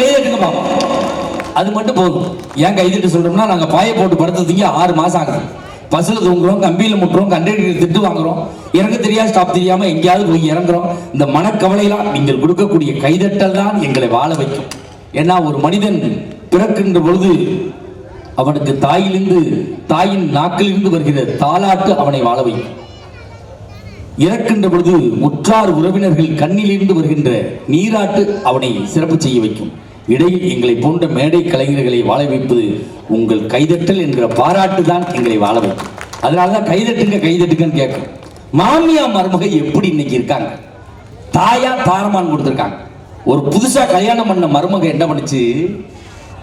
கையை தட்டுங்க அது மட்டும் போதும். ஏன் கைதிட்டு சொல்றோம்னா நாங்க பாயை போட்டு படுத்ததுக்கு ஆறு மாசம் ஆகுது. பஸ்ல தூங்குறோம் கம்பியில முட்டுறோம் கண்டக்டர் திட்டு வாங்குறோம். இறங்க தெரியாது ஸ்டாப் தெரியாம எங்கேயாவது போய் இறங்குறோம். இந்த மனக்கவலையெல்லாம் நீங்கள் கொடுக்கக்கூடிய கைதட்டல் தான் எங்களை வாழ வைக்கும். ஏன்னா ஒரு மனிதன் பிறக்கின்ற பொழுது அவனுக்கு தாயிலிருந்து தாயின் நாக்கிலிருந்து வருகிற தாலாட்டு அவனை வாழ வைக்கும். இறக்கின்ற பொழுது உற்றார் உறவினர்கள் கண்ணிலிருந்து வருகின்ற நீராட்டு அவனை சிறப்பு செய்ய வைக்கும். இடையில் எங்களை போன்ற மேடை கலைஞர்களை வாழ வைப்பது உங்கள் கைதட்டல் என்கிற பாராட்டு தான் எங்களை வாழ வைக்கும். அதனாலதான் கைதட்டுங்க கைதட்டுங்கன்னு கேட்கும். மாமியா மருமக எப்படி இன்னைக்கு இருக்காங்க? தாயா தாரமான் கொடுத்துருக்காங்க. ஒரு புதுசா கல்யாணம் பண்ண மருமக என்ன பண்ணுச்சு?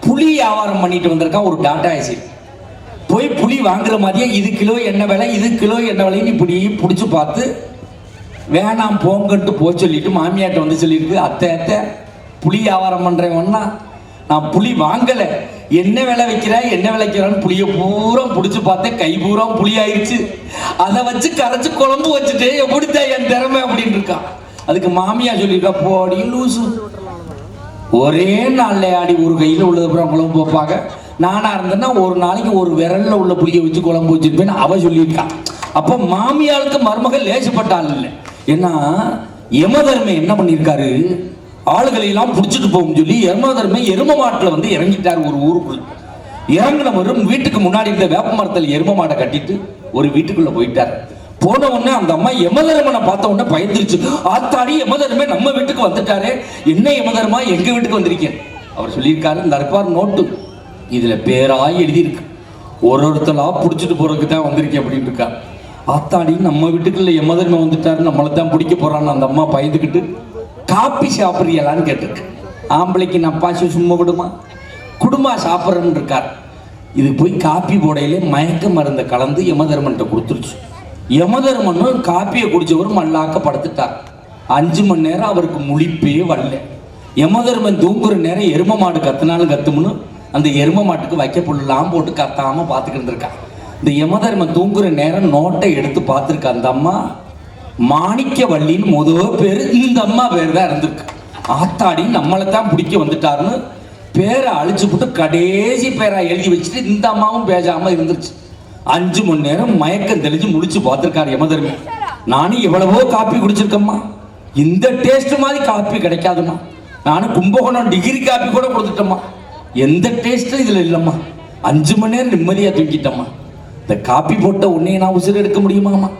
புலி வியாபாரம் பண்ணிட்டு வந்திருக்கான் ஒரு டாட்டா ஏசி போய் புளி வாங்குற மாதிரியே இது கிலோ என்ன விலை இது கிலோ என்ன விலைன்னு இப்படி பிடிச்சி பார்த்து வேணாம் போங்கன்ட்டு போக சொல்லிட்டு மாமியாட்ட வந்து சொல்லியிருக்கு. அத்தை அத்தை புளி வியாபாரம் பண்ணுறவன்னா நான் புளி வாங்கலை. என்ன விலை வைக்கிறேன் என்ன விளைக்கிறான்னு புளிய பூரா பிடிச்சி பார்த்தேன். கை பூரா புளி ஆயிடுச்சு அதை வச்சு கரைச்சி குழம்பு வச்சுட்டு எப்படித்தா என் திறமை அப்படின்னு இருக்கான். அதுக்கு மாமியா சொல்லிட்டா போடி லூசு. ஒரே நாள்ல ஆடி ஒரு கையில் உள்ளது அப்புறம் குழம்பு வைப்பாங்க. நானா இருந்தேன்னா ஒரு நாளைக்கு ஒரு விரல்ல உள்ள புளிய வச்சு குழம்பு வச்சிருப்பேன்னு அவ சொல்லியிருக்கான் அப்போ மாமியாளுக்கு மருமகள் லேசப்பட்டாள் இல்லை. ஏன்னா யமதர்மை என்ன பண்ணியிருக்காரு? ஆளுகளை எல்லாம் பிடிச்சிட்டு போகும் சொல்லி யமதர்மை எரும மாட்டில் வந்து இறங்கிட்டார் ஒரு ஊருக்குள்ள. இறங்கினவரும் வீட்டுக்கு முன்னாடி இருந்த வேப்ப மரத்தில் எரும மாடை கட்டிட்டு ஒரு வீட்டுக்குள்ள போயிட்டார். போன உடனே அந்த அம்மா யமதர்மனை பார்த்த உடனே பயந்துருச்சு. ஆத்தாடி யமதர்மே நம்ம வீட்டுக்கு வந்துட்டாரே. என்ன யமதர்மா எங்க வீட்டுக்கு வந்திருக்கேன் அவர் சொல்லியிருக்காரு இந்த அற்பார் நோட்டு. இதுல பேராய் எழுதியிருக்கு. ஒரு ஒருத்தலா பிடிச்சிட்டு போறதுக்கு தான் வந்திருக்கேன் அப்படின்னு இருக்கா. ஆத்தாடி நம்ம வீட்டுக்குள்ள யமதர்மை வந்துட்டாரு. நம்மளை தான் பிடிக்க போறான்னு அந்த அம்மா பயந்துக்கிட்டு காப்பி சாப்பிட்றீங்களான்னு கேட்டிருக்கு. ஆம்பளைக்கு நப்பாசி சும்மா விடுமா? குடும்பா சாப்பிட்றன்னு இருக்கார் இது போய் காப்பி போடையிலே மயக்க மருந்தை கலந்து யமதர்மன்ட்ட கொடுத்துருச்சு. யமதர்மனும் காப்பியை குடிச்சவர் மல்லாக்க படுத்துட்டார். அஞ்சு மணி நேரம் அவருக்கு முழிப்பே வரல. யமதர்மன் தூங்குற நேரம் எரும மாடு கத்துனாலும் கத்துமுன்னு அந்த எரும மாட்டுக்கு வைக்க புல்லாம் போட்டு கத்தாம பார்த்துக்கிட்டு இருந்திருக்கா. இந்த யமதர்மன் தூங்குற நேரம் நோட்டை எடுத்து பார்த்துருக்கா அந்த அம்மா மாணிக்க வள்ளின்னு முத பேர் இந்த அம்மா பேர் தான் இருந்திருக்கு. ஆத்தாடி நம்மளை தான் பிடிக்க வந்துட்டாருன்னு பேரை அழிச்சு போட்டு கடைசி பேரை எழுதி வச்சுட்டு இந்த அம்மாவும் பேசாம இருந்துருச்சு. அஞ்சு மணி நேரம் மயக்கம் தெளிஞ்சு முடிச்சு பார்த்துருக்காரு யமதர்மி. நானும் எவ்வளவோ காப்பி குடிச்சிருக்கேம்மா. இந்த டேஸ்ட் மாதிரி காப்பி கிடைக்காதும்மா. நானும் கும்பகோணம் டிகிரி காப்பி கூட கொடுத்துட்டேம்மா. எந்த டேஸ்ட்டும் இதுல இல்லைம்மா. அஞ்சு மணி நேரம் நிம்மதியா தூங்கிட்டம்மா. இந்த காப்பி போட்ட உன்னையை நான் உசுறு எடுக்க முடியுமாம்மா?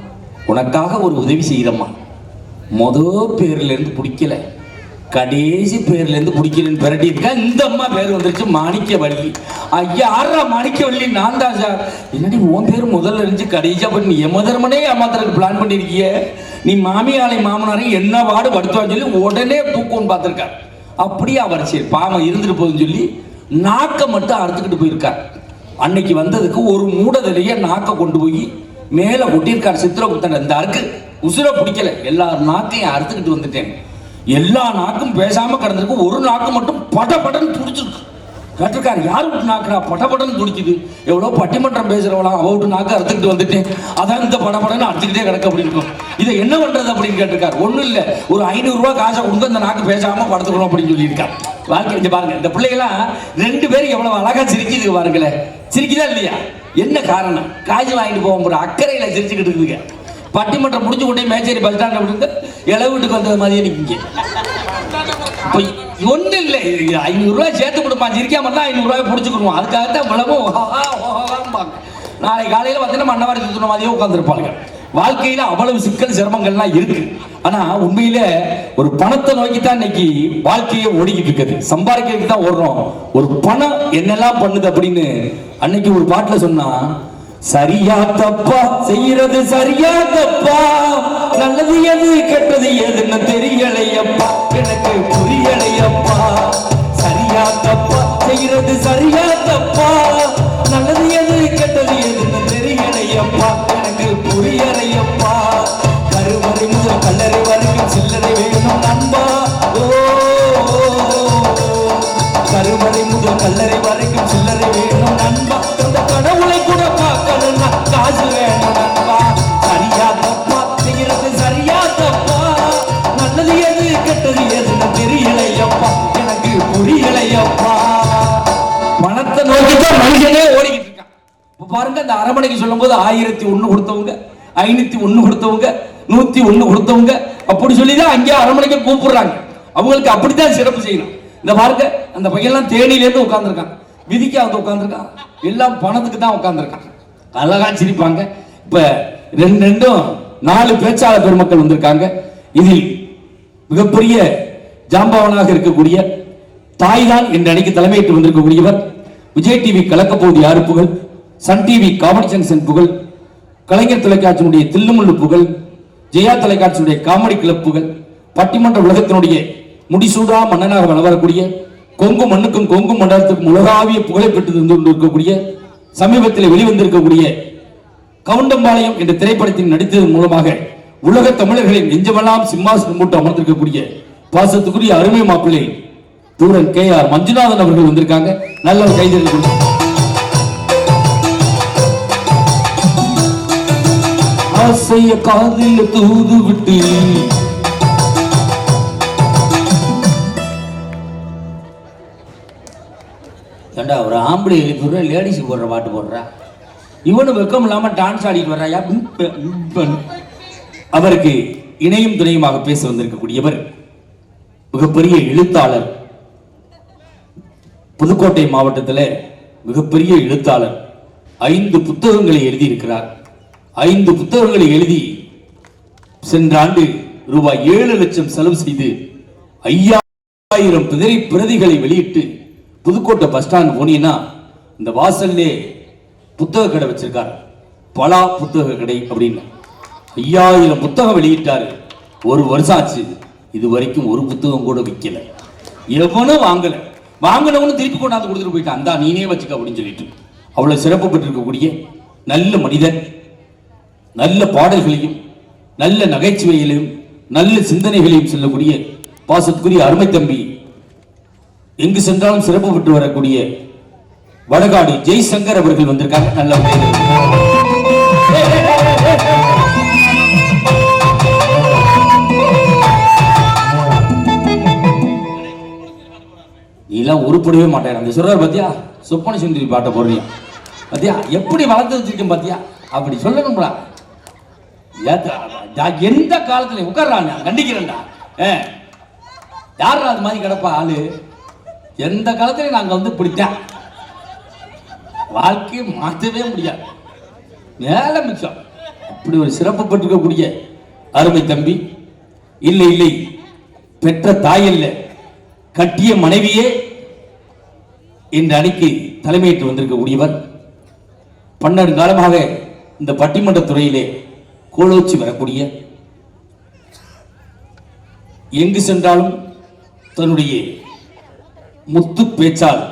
உனக்காக ஒரு உதவி செய்கிறம்மா மொத பேர்லேருந்து பிடிக்கல. கடைசி பேர்லேருந்து பிடிக்கலன்னு பிரட்டி இருக்கா இந்த அம்மா பேர் வந்துருச்சு மாணிக்க வள்ளி ஐயா ஆறா மாணிக்க வள்ளி நான் தான் சார் என்னடி உன் பேர் முதல்ல இருந்துச்சு கடைசியா பண்ணி எமதர்மனே ஏமாத்துறதுக்கு பிளான் பண்ணிருக்கிய. நீ மாமியாலை மாமனாரையும் என்ன பாடு படுத்துவான்னு சொல்லி உடனே தூக்கம்னு பார்த்துருக்கார். அப்படியே அவர் சரி பாவம் இருந்துட்டு போகுதுன்னு சொல்லி நாக்கை மட்டும் அறுத்துக்கிட்டு போயிருக்கார். அன்னைக்கு வந்ததுக்கு ஒரு மூடதிலேயே நாக்கை கொண்டு போய் மேலே ஒட்டியிருக்கார் சித்திரகுப்தன் இந்த அறுக்கு உசுரை பிடிக்கல. எல்லா நாக்கையும் அறுத்துக்கிட்டு வந்துட்டேன். எல்லா நாக்கும் பேசாம கிடந்திருக்கு. ஒரு நாக்கு மட்டும் படபடன்னு துடிச்சிருக்கு. கேட்டிருக்காரு யார் விட்டு நாக்குறா? படபடன்னு துடிக்குது. எவ்வளோ பட்டிமன்றம் பேசுறவளாம் அவ விட்டு நாக்கு அறுத்துக்கிட்டு வந்துட்டேன். அதான் இந்த படபடன்னு அறுத்துக்கிட்டே கிடக்கு அப்படின்னு இருக்கும். இதை என்ன பண்றது அப்படின்னு கேட்டிருக்காரு. ஒன்றும் இல்லை. ஒரு ஐநூறுரூவா காசை கொடுத்து அந்த நாக்கு பேசாம படுத்துக்கணும் அப்படின்னு சொல்லியிருக்காரு. வாழ்க்கை பாருங்க. இந்த பிள்ளைகளாம் ரெண்டு பேரும் எவ்வளவு அழகா சிரிக்குது பாருங்களேன். சிரிக்குதா இல்லையா? என்ன காரணம்? காய்ச்சி வாங்கிட்டு போக போற அக்கறையில் சிரிச்சுக்கிட்டு இருக்குதுங்க பட்டிமன்றம் முடிஞ்சு கொண்டே மேச்சேரி பஸ் ஸ்டாண்ட் அப்படின்னு இளவு வீட்டுக்கு வந்தது மாதிரியே நிற்கிங்க இப்போ ஒன்றும் இல்லை ஐநூறுரூவா சேர்த்து கொடுப்பான் சிரிக்காம தான் ஐநூறுரூவாய் பிடிச்சிக்கிடுவோம். அதுக்காகத்தான் விளவும் நாளை காலையில் பார்த்தீங்கன்னா மண்ணவாரி சுத்தின மாதிரியே உட்காந்துருப்பாங்க வாழ்க்கையில அவ்வளவு சிக்கல் சிரமங்கள்லாம் இருக்கு. ஆனா உண்மையில ஒரு பணத்தை நோக்கி தான் இன்னைக்கு வாழ்க்கையை ஓடிக்கிட்டு இருக்குது. சம்பாதிக்கிறதுக்கு தான் ஓடுறோம். ஒரு பணம் என்னெல்லாம் பண்ணுது அப்படின்னு அன்னைக்கு ஒரு பாட்டுல சொன்னா சரியா தப்பா செய்யறது சரியா தப்பா நல்லது எது கெட்டது எதுன்னு தெரியலையப்பா. எனக்கு புரியலையப்பா. சரியா தப்பா செய்யறது சரியா தப்பா நல்லது எது நல்லது எது கெட்டது எதுன்னு தெரியலையப்பா எனக்கு புரியலையப்பா பணத்தை நோக்கிதான் மனுஷனே ஓடிக்கிட்டு இருக்கான். இப்போ பாருங்க அந்த அரமனைக்கு சொல்லும் போது ஆயிரத்தி ஒன்று கொடுத்தவங்க ஐநூத்தி ஒன்று கொடுத்தவங்க நூத்தி ஒன்று கொடுத்தவங்க அப்படி சொல்லிதான் அங்கேயே அரமனைக்கு கூப்பிடுறாங்க. அவங்களுக்கு அப்படித்தான் சிறப்பு செய்யணும். இந்த பாருங்க அந்த பையன்லாம் தேனியிலேருந்து உட்காந்துருக்கான் விதிக்கு வந்து உட்காந்துருக்கான் எல்லாம் பணத்துக்கு தான் உட்காந்துருக்கான் அழகா சிரிப்பாங்க. இப்ப ரெண்டு ரெண்டும் நாலு பேச்சாளர் பெருமக்கள் வந்திருக்காங்க. இதில் மிகப்பெரிய ஜாம்பவனாக இருக்கக்கூடிய தாய்தான் என்ற அன்னைக்கு தலைமையிட்டு வந்திருக்கக்கூடியவர் விஜய் டிவி கலக்கப்போது யாரு புகழ் சன் டிவி காமெடி ஜங்ஷன் புகழ் கலைஞர் தொலைக்காட்சியினுடைய தில்லுமுள்ளு புகழ் ஜெயா தொலைக்காட்சியுடைய காமெடி கிளப் புகழ் பட்டிமன்ற உலகத்தினுடைய முடிசூடா மன்னனாக வளவரக்கூடிய கொங்கு மண்ணுக்கும் கொங்கு மண்டலத்துக்கும் உலகாவிய புகழை பெற்று தந்து கொண்டிருக்கக்கூடிய சமீபத்தில் வெளிவந்திருக்கக்கூடிய கவுண்டம்பாளையம் என்ற திரைப்படத்தில் நடித்ததன் மூலமாக உலக தமிழர்களின் நெஞ்சமெல்லாம் சிம்மாசனம் போட்டு அமர்ந்திருக்கக்கூடிய பாசத்துக்குரிய அருமை மாப்பிள்ளை தூரன் கே ஆர் மஞ்சுநாதன் அவர்கள் வந்திருக்காங்க. நல்ல ஒரு கைதறி ஆசைய காதில் தூது விட்டு ஏண்டா ஒரு ஆம்பளை எழுப்பிடுற லேடிஸ் போடுற பாட்டு போடுறா? இவனு வெக்கம் இல்லாம டான்ஸ் ஆடிட்டு வர்றாயா? அவருக்கு இணையும் துணையுமாக பேச வந்திருக்கக்கூடியவர் மிகப்பெரிய எழுத்தாளர். புதுக்கோட்டை மாவட்டத்தில் மிகப்பெரிய எழுத்தாளர். ஐந்து புத்தகங்களை எழுதியிருக்கிறார். ஐந்து புத்தகங்களை எழுதி சென்ற ஆண்டு ரூபாய் ஏழு லட்சம் செலவு செய்து ஐயாயிரம் பிதிரை பிரதிகளை வெளியிட்டு புதுக்கோட்டை பஸ் ஸ்டாண்ட் போனீங்கன்னா இந்த வாசல்லே புத்தக கடை வச்சிருக்காரு. பலா புத்தக கடை அப்படின்னு. ஐயாயிரம் புத்தகம் வெளியிட்டாரு. ஒரு வருஷம் ஆச்சு இது வரைக்கும் ஒரு புத்தகம் கூட விற்கல எவனும் வாங்கலை. வாங்கினவனும் திருப்பி கொண்டாந்து கொடுத்துட்டு போயிட்டான். அந்தா நீனே வச்சுக்க அப்படின்னு சொல்லிட்டு. அவ்வளவு சிறப்பு பெற்றிருக்கக்கூடிய நல்ல மனிதன் நல்ல பாடல்களையும் நல்ல நகைச்சுவைகளையும் நல்ல சிந்தனைகளையும் சொல்லக்கூடிய பாசத்துக்குரிய அருமை தம்பி எங்கு சென்றாலும் சிறப்பு பெற்று வரக்கூடிய வடகாடு ஜெய்சங்கர் அவர்கள் வந்திருக்காங்க. நல்ல இதெல்லாம் நீலாம் உருப்படவே மாட்டேன். அந்த சொல்றாரு பாத்தியா? சொப்பன சுந்தரி பாட்டை போடுறியா பாத்தியா? எப்படி வளர்த்து வச்சிருக்கேன் பாத்தியா? அப்படி சொல்லணும்டா. ஏத்தா, எந்த காலத்துல உட்கார்றா நான்? கண்டிக்கிறேன்டா. ஏ யார் அது மாதிரி கிடப்பா ஆளு. எந்த காலத்துலயும் நாங்க வந்து பிடித்தேன். வாழ்க்கையை மாற்றவே முடியாது. மேல மிச்சம். அப்படி ஒரு சிறப்பு பெற்றிருக்கக்கூடிய அருமை தம்பி. இல்லை இல்லை. பெற்ற தாய் இல்லை கட்டிய மனைவியே இந்த அணிக்கு தலைமையேற்று வந்திருக்கக்கூடியவர். பன்னெண்டு காலமாக இந்த பட்டிமன்ற துறையிலே கோலோச்சி வரக்கூடிய எங்கு சென்றாலும் தன்னுடைய முத்து பேச்சால்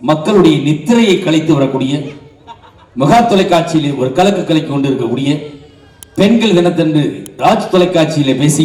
மக்களுடைய நித்திரையை கலைத்து வரக்கூடிய மகா தொலைக்காட்சியிலே ஒரு கலக்கு கலைக்கு கொண்டு இருக்கக்கூடிய பெண்கள் தினத்தன்று ராஜ் தொலைக்காட்சியிலே பேசி